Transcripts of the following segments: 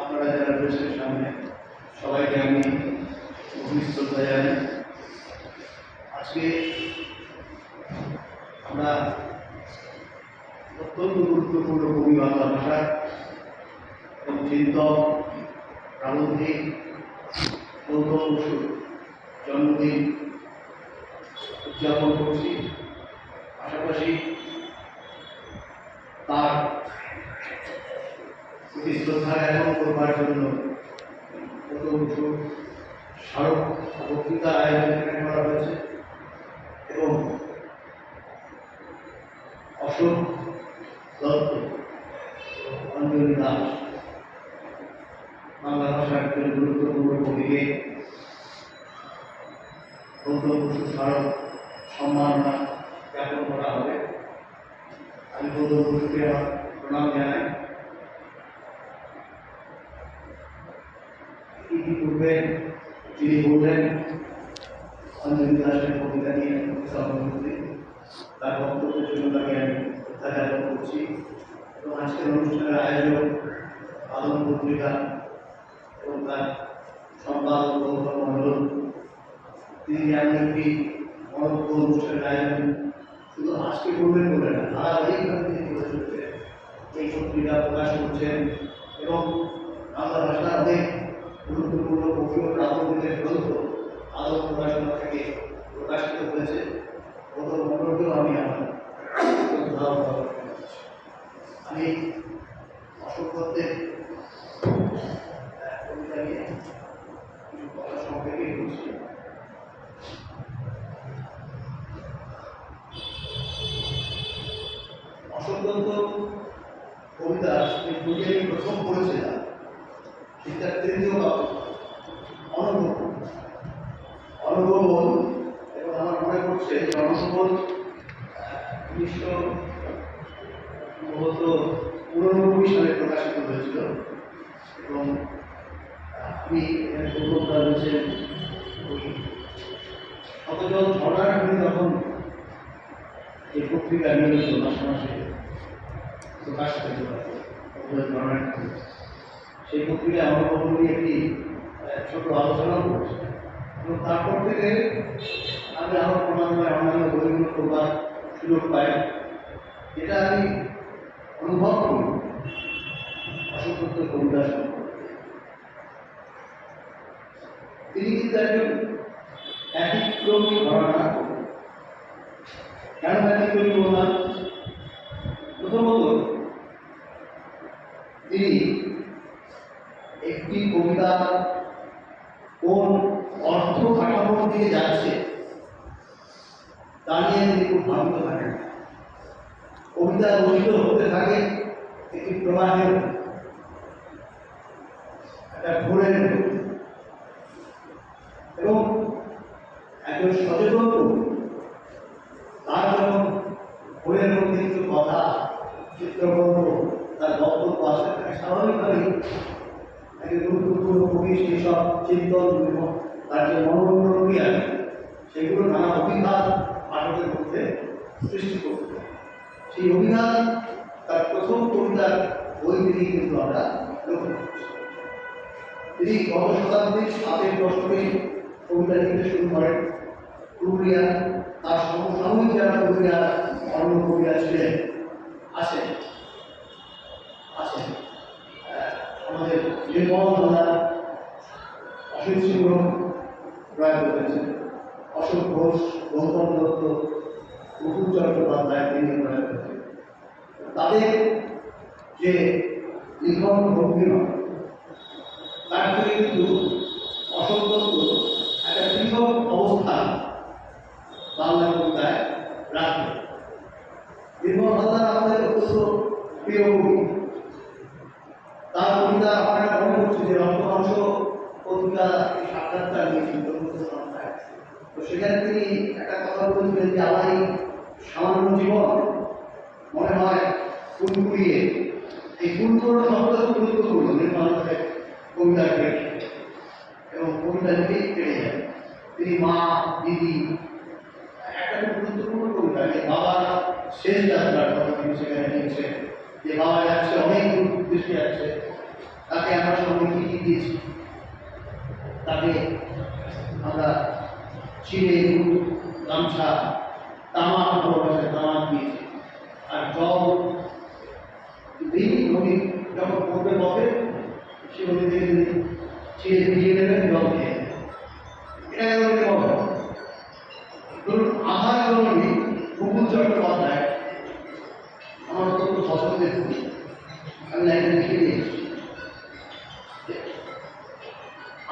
আপনারা যারা রয়েছেন সামনে, সবাইকে আমি গভীর শ্রদ্ধা জানাই। আজকে আমরা অত্যন্ত গুরুত্বপূর্ণ কবি বাংলা ভাষা এবং চিন্তক প্রাবন্ধিক জন্মদিন উদযাপন করছি। পাশাপাশি তার প্রতি শ্রদ্ধা জ্ঞাপন করবার জন্য স্মারক বক্তৃতার আয়োজন এখানে করা হয়েছে এবং অশোক দত্ত অঞ্জলি দাস বাংলা ভাষার একজন গুরুত্বপূর্ণ কবিকে গৌতম স্মারক সম্মাননা জ্ঞাপন করা হবে। আমি গৌতম বসুকে আমার প্রণাম জানাই। ইতিপূর্বে যিনি বললেন অঞ্জলি দাসের কবিতা নিয়ে সভাপতি তার বক্তব্যের জন্য তাকে আমি জ্ঞাপন করছি এবং আজকের অনুষ্ঠানের আয়োজক আলম পত্রিকা এবং তার সম্পাদক গৌতম মন্ডল তিনি এমন একটি মহত্ব অনুষ্ঠানের আয়োজন শুধু আজকে করবেন বলে না, ধারাবাহিকভাবে তিনি করে চলছেন এই পত্রিকা প্রকাশ করছেন এবং বাংলা ভাষার অনেক গুরুত্বপূর্ণ ও প্রাবন্ধিকের গ্রন্থ আলো প্রকাশনা থেকে প্রকাশিত হয়েছে গত মন্ডলকেও আমি আমার। আমি অশোক দত্তের আহ, কবিতা নিয়ে কিছু কথা সংক্ষেপে বলছি অশোক দত্ত কবিতা এই বইটি আমি প্রথম পড়েছিলাম ঠিক তার তৃতীয় বাক্য অনুভব অনুভব এবং আমার মনে পড়ছে যে অনুভব উনিশশো সম্ভবত উননব্বই সালে প্রকাশিত হয়েছিল। এবং আপনি এখানে কলকাতা রয়েছে ওই শতজন ঝড়ার আমি তখন এই পত্রিকা নিয়মিত মাসে মাসে প্রকাশিত হতে পারে শতজন সেই পত্রিকায় আমার নিয়ে একটি ছোট আলোচনা করেছে। এবং তারপর থেকে আমি আমার ক্রমান্বয়ে অন্যান্য বইগুলো পড়বার সুযোগ পাই। যেটা আমি অনুভব করি। অসংখ্য কবিতা তিনি কিন্তু একজন ব্যতিক্রমী ঘটনা। কেন ব্যতিক্রমী বললাম প্রথমত তিনি একটি কবিতা কোন অর্থ কাঠামোর দিকে যাচ্ছে তা নিয়ে তিনি খুব ভাবিত থাকেন কবিতা রচিত হতে থাকে একটি প্রবাহের মতো, একটা ঘোরের মতো। এবং একজন সচেতন কবি তার যখন বইয়ের মধ্যে কিছু কথা চিত্রকর্ম তার বক্তব্য আসে তাকে স্বাভাবিকভাবেই একজন গুরুত্বপূর্ণ কবি সেই সব চিন্তন এবং তার যে মনোরঞ্জন প্রক্রিয়া সেগুলো নানা অভিঘাত পাঠকের মধ্যে সৃষ্টি পারে। সেই অভিঘাত তার প্রথম কবিতার বই থেকেই কিন্তু আমরা লক্ষ্য করছি। তিনি গত শতাব্দীর সাতের দশকে কবিতা লিখতে শুরু করেন। পুরুলিয়া, তার সমসাময়িক যারা কবিরা অন্য কবিরা ছিলেন, আছেন। আছেন। আমাদের নির্মল দাদা অসিত সিংহ প্রয়াত করেছেন অশোক ঘোষ, গৌতম দত্ত মুকুল চট্টোপাধ্যায় তিনি তাদের যে লিখন ভঙ্গিমা তার থেকে কিন্তু অশোক একটা পৃথক অবস্থান বাংলা কবিতায় রাখে নির্মল হালদার আমাদের অত্যন্ত প্রিয় কবি তার কবিতা আপনারা মনে করছে যে রক্তমাংস এই সাক্ষাৎকার নিয়েছিল তো সেখানে তিনি একটা কথা বলেছিলেন যে আমার সামান্য জীবন মনে হয় ফুল কুড়িয়ে এই খুব গুরুত্বপূর্ণ হালদারের কবিতার এবং কবিতা লিখেই কেটে যায়। তিনি মা, দিদি, একটা গুরুত্বপূর্ণ কবিতা যে বাবার শেষ যাত্রার কথা তিনি সেখানে লিখছেন। যে বাবা যাচ্ছে, অনেক দেশে যাচ্ছে। তাকে আমরা দিয়েছি। তাকে আমরা চিড়ে গামছা তামাক ভালোবাসে তামাক দিয়েছি আর জল, দিন নদী যখন পড়বে বকে সে থেকে যদি চিড়ে ভিজিয়ে দেবেন, জল খেয়ে নেবেন। এটা একেবারে হবে ধরুন আধার জন্মী মুকুল চট্টোপাধ্যায় আমার অত্যন্ত পছন্দের আমি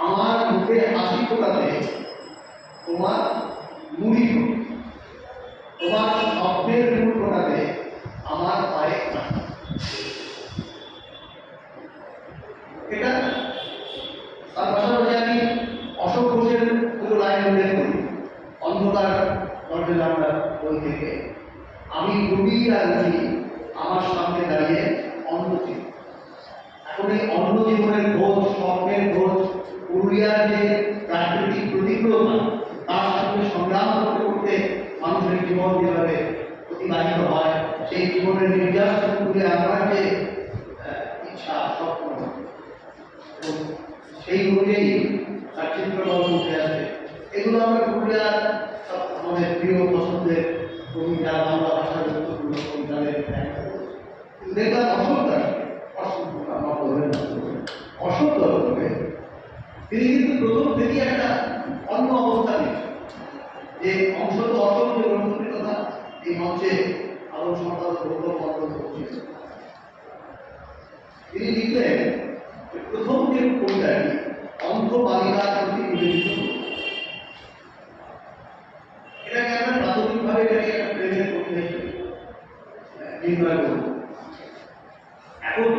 আমার মুখে হাসি ফোটাতে তোমার। তোমার ফুল ফোটাতে আমার পায়ে এটা তার পাশাপাশি আমি অশোক ঘোষের দুটো লাইন উল্লেখ করি। অন্ধকার দরজা আমরা বই থেকে। আমি ডুবি আছি আমার সামনে দাঁড়িয়ে অন্ধ ছিল এখন এই অন্য জীবনের খোঁজ স্বপ্নের খোঁজ পুরুলিয়ার যে প্রাকৃতিক প্রতিকূলতা, তার সঙ্গে সংগ্রাম করতে মানুষের জীবন যেভাবে অতিবাহিত হয়, সেই জীবনের নির্যাস তুলে আমরা যে ইচ্ছা স্বপ্ন সেই অনুযায়ী তার চিত্রকর্ম উঠে আসে এগুলো আমরা পুরুলিয়ার আমাদের প্রিয় পছন্দের কবিতা, বাংলা ভাষার গুরুত্বপূর্ণ কবিতাদের দেখলাম অসন্তর অসন্তর আমার বলবেন অসন্তর হবে তিনি কিন্তু প্রথম থেকেই একটা অন্য অবস্থা নিয়েছেন। যে অংশ তো অসম যে গ্রন্থটির কথা এই মঞ্চে আলোক সম্পাদক গৌতম মন্ডল করছিলেন তিনি লিখলেন প্রথম যে কবিতাটি অন্ধ বালিকার প্রতি নিবেদিত এটাকে আমরা প্রাথমিকভাবে এটাকে একটা প্রেমের কবিতা নির্ণয় করব। এখন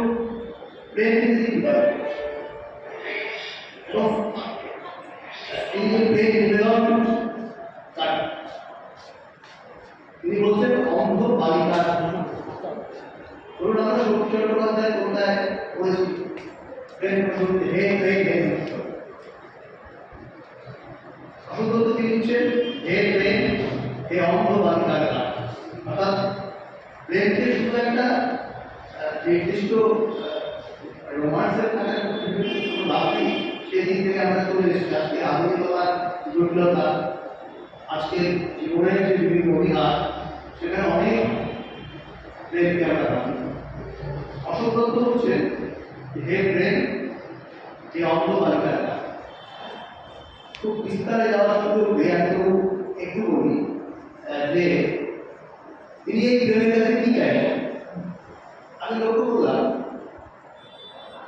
প্রেম নীতি কীভাবে এবং প্রেম নিবেদন তিনি বলছেন অন্ধ বালিকার ধরুন আমরা শক্তি চট্টোপাধ্যায় কবিতায় বালিকার অর্থাৎ প্রেমকে শুধু একটা নির্দিষ্ট রোমান্সের কোনো লাভ নেই সেদিক থেকে আমরা চলে আজকে আধুনিকতার জটিলতা আজকের জীবনের যে বিভিন্ন অভিঘাত সেখানে অনেক প্রেমকে আমরা পাই অশোক দত্ত হচ্ছে প্রেম যে অন্ধ বালিকার গান খুব বিস্তারে যাওয়ার সুযোগ তবু একটু বলি যে তিনি এই প্রেমের কাছে কি চাইছেন আমি লক্ষ্য করলাম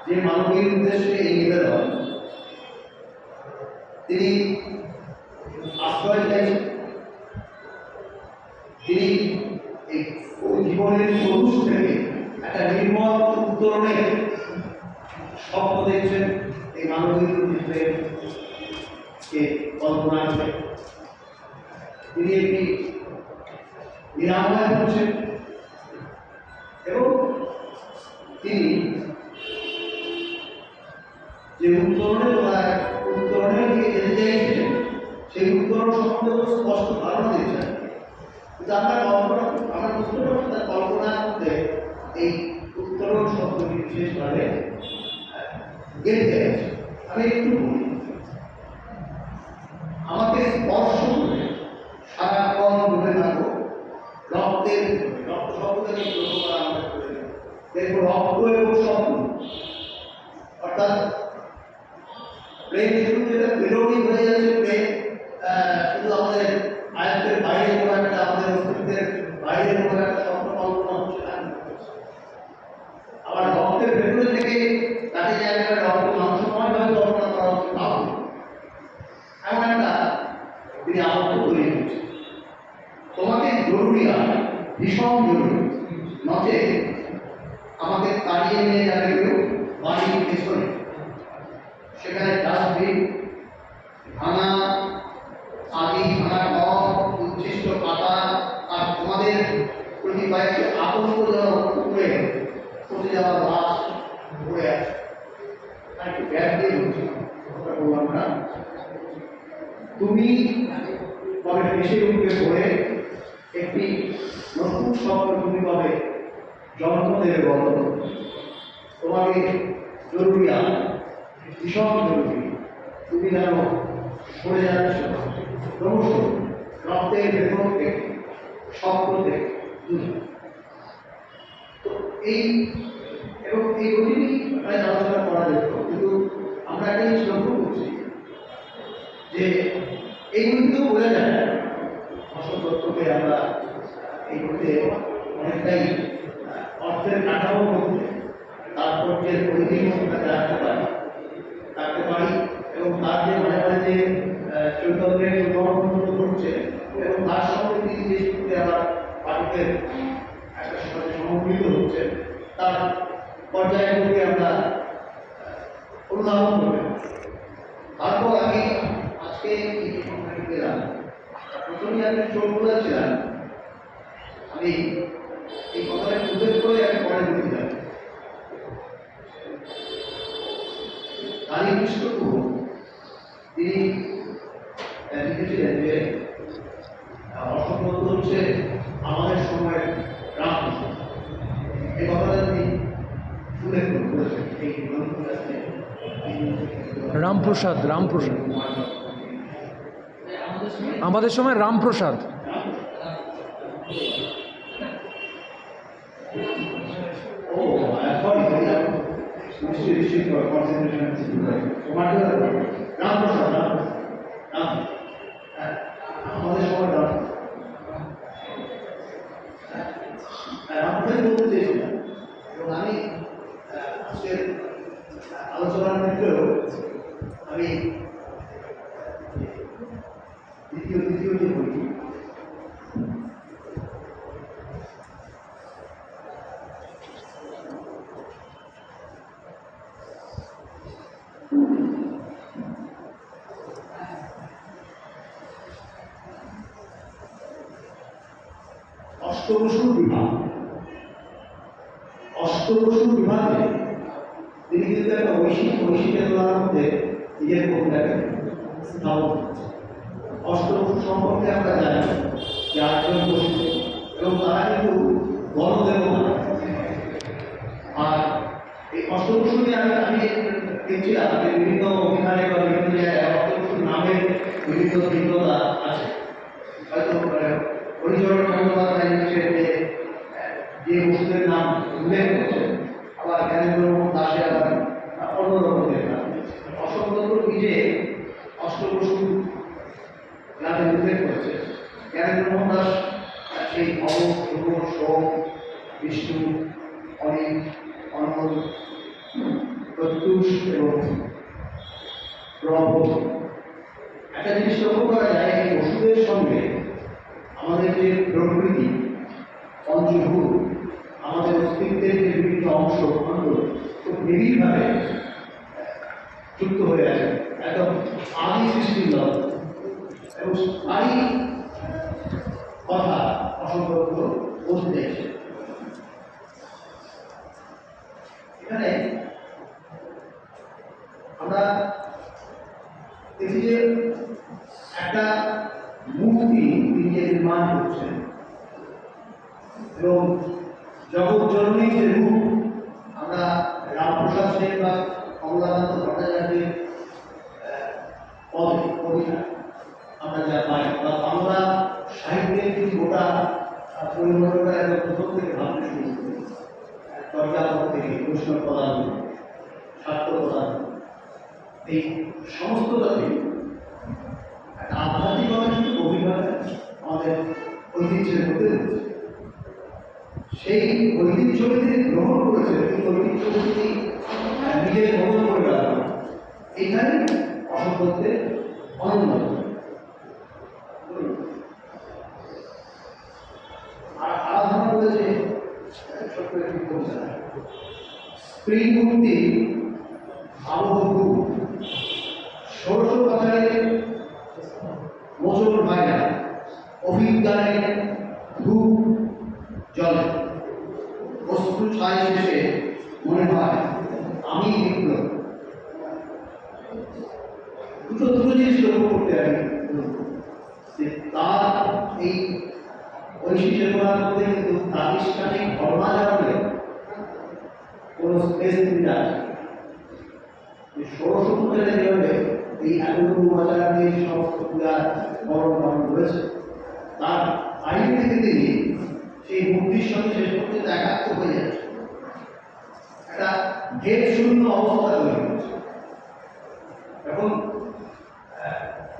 যে মানবীর উদ্দেশ্যে এই নিবেদন, তিনি গেঁথে গেছে আমি একটু বলি আমাকে স্পর্শ করে সারাক্ষণ ডুবে থাকো রক্তের রক্ত শব্দটাকে গ্রহণ করা আমরা করে নিই। দেখো রক্ত এবং স্বপ্ন অর্থাৎ প্রেম শুধু যেটা বিরোধী হয়ে যাচ্ছে প্রেম আহ, শুধু আমাদের আয়ত্তের বাইরে কোনো একটা আমাদের অস্তিত্বের বাইরে কোনো একটা স্বপ্ন কল্পনা হচ্ছে না আবার রক্তের ভেতরে থেকে তাকে যে একটা রক্ত মাংসময়ভাবে কল্পনা করা হচ্ছে তাও না। এমন একটা তিনি আবদ্ধ তৈরি করছেন তোমাকে জরুরি আর ভীষণ জরুরি নচে তাড়িয়ে নিয়ে যাবে কেউ বাড়ির পেছনে সেখানে ডাস্টবিন, ভাঙা, আদি ভাঙা টব উচ্ছিষ্ট পাতা, আর তোমাদের প্রতি কয়েকটি আতঙ্কজনক উপরে পচে যাওয়া লাশ পড়ে আছে। আর একটু ব্যাগ দিয়ে ওটা বললাম না। তুমি তবে ভেসে উঠবে পড়ে একটি নতুন স্বপ্ন তুমি পাবে জন্ম দেবে বলো তোমাকে জরুরি আর ভীষণ জরুরি। তুমি যেন সরে যাচ্ছ ক্রমশ রক্তের ভেতর থেকে। তো এই, এবং এই গতিটি প্রায় আলোচনা করা যেত। কিন্তু আমরা একটা জিনিস লক্ষ্য করছি যে এইগুলি তো বোঝা যায় না অশোক দত্তকে আমরা এই করতে অনেকটাই আহ, অর্থের কাঠামোর মধ্যে তারপর যে পরিধির মধ্যে তাকে রাখতে পারি রাখতে পারি এবং তার যে মাঝে মাঝে যে আহ, চৈতন্যের উদ্ভাবনগুলো করছে এবং তার সঙ্গে তিনি যে সূত্রে আবার পাঠকের একটা সাথে সমন্বিত হচ্ছে তার পর্যায়গুলোকে আমরা আহ, অনুধাবন করবেন তারপর আমি আজকে এই যে ঘটনাটি পেলাম প্রথমে আমি চোখ বলেছিলাম আমি এই কথাটা উল্লেখ করে আমি পরে বলছিলাম কালী কৃষ্ণপু তিনি আহ, লিখেছিলেন যে আহ, অশোক বন্ধু হচ্ছে আমাদের সময়ের রামকৃষ্ণ এই কথাটা তিনি উল্লেখ করে বলেছেন এই গ্রন্থটা আছে। রামপ্রসাদ রামপ্রসাদ আমাদের সময় Ramprasad Oh, I thought you were Mr. Rishi for concentration. তোমার রাম প্রসাদ রাম রাম হ্যাঁ, আমাদের সময় রাম হ্যাঁ, রামপ্রসাদ। আমাদের সময় রামপ্রসাদ। আমি আলোচনার ক্ষেত্রেও আমি দ্বিতীয় দ্বিতীয় যে বইটি অষ্টবসুর বিভাগ অষ্টবসুর বিভাগে তিনি কিন্তু একটা ঐশিক ঐশিকের তুলনার মধ্যে নিজের কবিতাকে স্থাপন করেছেন অষ্টবসু সম্পর্কে আমরা জানি এবং তারা কিন্তু গণদেবতা আর এই নিয়ে আমি আমি দেখছিলাম যে বিভিন্ন অভিধানে বা বিভিন্ন জায়গায় অষ্টবসুর নামের বিভিন্ন ভিন্নতা আছে। হয়তো আহ, হরিচরণ বন্দ্যোপাধ্যায় লিখছেন যে যে বস্তুদের নাম উল্লেখ করছেন আবার জ্ঞানেন্দ্র দাসে আবার আহ, অন্য রকমের নাম। অশোক দত্ত নিজে অষ্টবসু নামে উল্লেখ করেছে জ্ঞানেন্দ্র মোহন দাস সেই ভব সোম বিষ্ণু অনেক অনল প্রত্যুষ এবং প্রভ। একটা জিনিস লক্ষ্য করা যায়, এই ওষুধের সঙ্গে আমাদের যে প্রকৃতি, পঞ্চভূত, আমাদের অস্তিত্বের যে বিভিন্ন অংশ খণ্ড খুব নিবিড়ভাবে যুক্ত হয়ে আছে। একদম আদি সৃষ্টির লগ এবং তারই কথা অসংখ্য বলতে চাইছে এখানে আমরা দেখি যে একটা মূর্তি তিনি যে নির্মাণ করছেন এবং জগৎ জননী যে রূপ আমরা রামপ্রসাদ সেন বা কমলাকান্ত ভট্টাচার্যের আহ, পদে কবিতা আমরা যা পাই বা বাংলা সাহিত্যের যে গোটা আহ, পরিবর্তনটা একদম প্রথম থেকে থেকে বৈষ্ণব প্রদান স্বার্থ এই সমস্তটাতে একটা আধ্যাত্মিকতা কিন্তু আমাদের ঐতিহ্যের মধ্যে সেই ঐতিহ্যকে গ্রহণ করেছেন কিন্তু ঐতিহ্যকে তিনি নিজের মতো করে রাখেন এখানে অসম্পদের অনন্য আর আরাধনা করেছে আহ, ছোট্ট একটি কবিতা স্ত্রী মূর্তি আবহু ষোড়শ কথায় মোচন হয় না অভিজ্ঞানে ধূপ জলে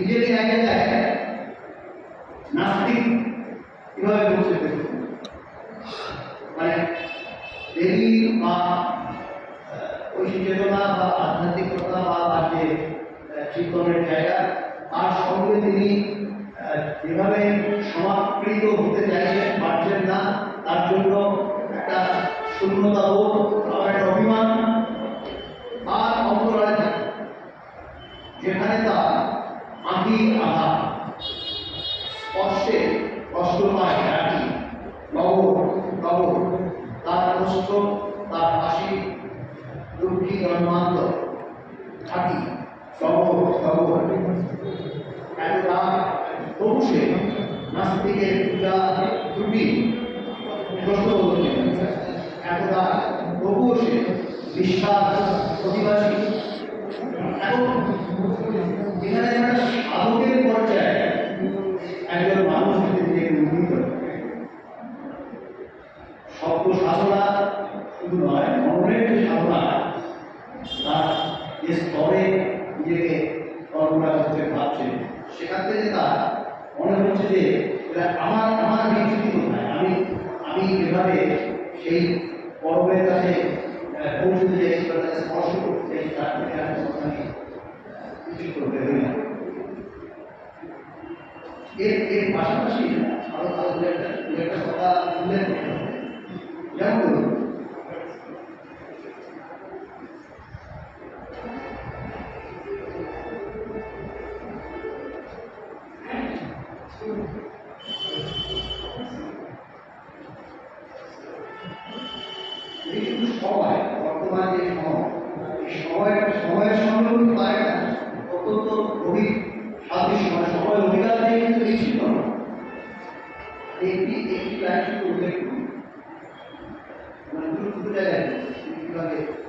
你就这样现在。তার ফাঁসি দুটি জন্মান্ত থাকি সে বিশ্বাস অধিবাসী। এবং এখানে সেই পরবের কাছে পৌঁছতে চাইছি বা তাদের স্পর্শ করতে চাইছি তার থেকে কিছু করতে হই না। এর এর পাশাপাশি আরও একটা কথা উল্লেখ করতে হবে। যেমন para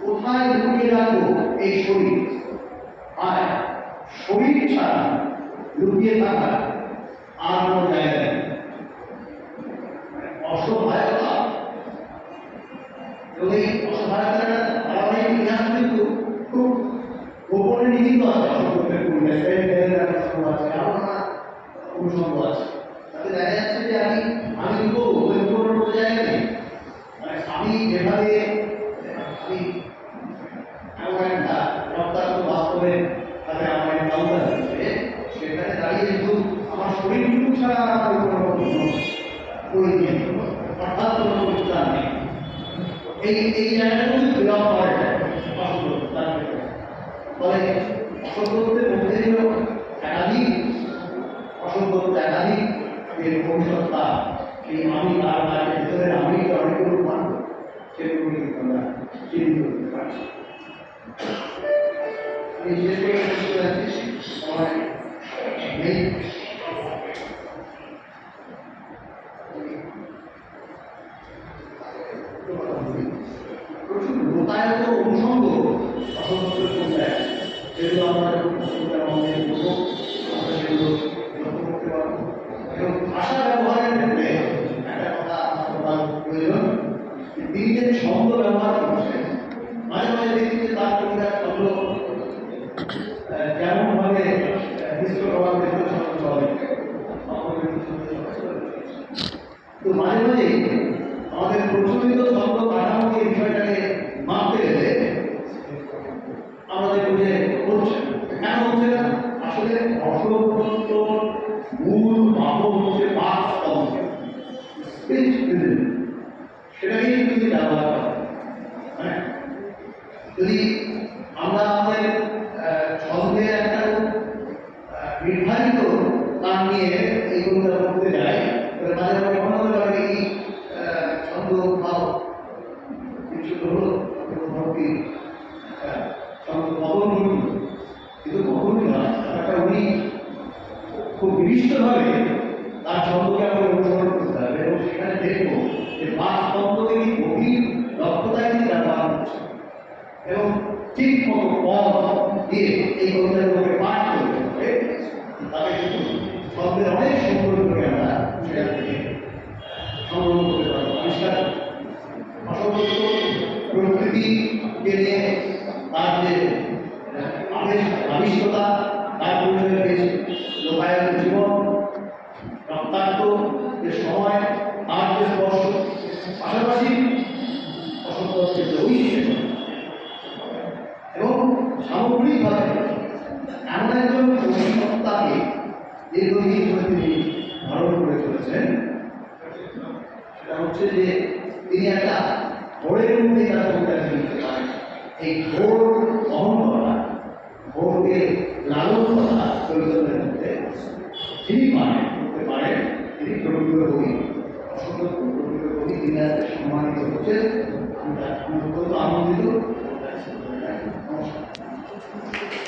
কোথায় লুকিয়ে রাখব এই শরীর? আর শরীর ছাড়া লুকিয়ে থাকা আর কোনো জায়গা মানে অসহায়তা প্রয়োজন অর্থাৎ কোনো পরিষ্কার নেই এই এই জায়গাটা কিন্তু বিরাম পাওয়া যায় ফলে অসম্ভবদের মধ্যে একাধিক অসম্ভব একাধিক যে ভবিষ্যৎটা এই আমি তার কাছে ভিতরে আমি অনেকগুলো মান সেগুলো কিন্তু আমরা চিহ্নিত করতে পারছি বিশেষ করে এবং ভাষা শিক্ষিত নিয়ে এই ছন্দ ভাব হ্যাঁ, কিছু উনি খুব নিবিষ্টভাবে তার ছন্দকে করতে হবে এবং সেখানে দেখব যে পাঁচ ছন্দ তিনি গভীর দক্ষতায় তিনি এবং ঠিক মতো পথ দিয়ে এই কবিতাগুলোকে পাঠ তাকে কিন্তু শব্দের অনেক সম্পূর্ণ করে আমরা সেখান থেকে সংগ্রহ করতে পারব আবিষ্কার আনন্দিত